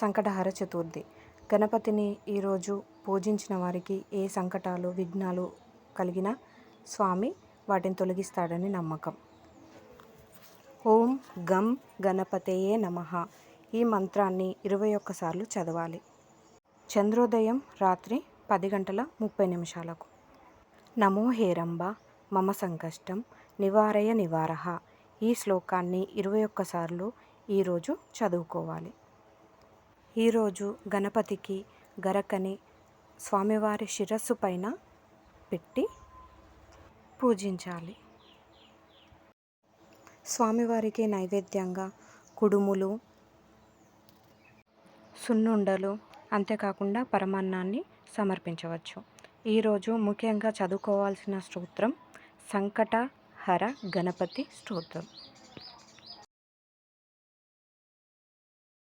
సంకటహర చతుర్థి. గణపతిని ఈరోజు పూజించిన వారికి ఏ సంకటాలు విఘ్నాలు కలిగిన స్వామి వాటిని తొలగిస్తాడని నమ్మకం. ఓం గం గణపతయే నమః. ఈ మంత్రాన్ని ఇరవై ఒక్కసార్లు చదవాలి. చంద్రోదయం రాత్రి పది గంటల ముప్పై నిమిషాలకు. నమో హేరంబ మమ సంకష్టం నివారయ నివారహ ఈ శ్లోకాన్ని ఇరవై ఒక్కసార్లు ఈరోజు చదువుకోవాలి. ఈరోజు గణపతికి గరకని స్వామివారి శిరస్సు పైన పెట్టి పూజించాలి. స్వామివారికి నైవేద్యంగా కుడుములు సున్నుండలు అంతేకాకుండా పరమాన్నాన్ని సమర్పించవచ్చు. ఈరోజు ముఖ్యంగా చదువుకోవాల్సిన స్తోత్రం సంకటహర గణపతి స్తోత్రం.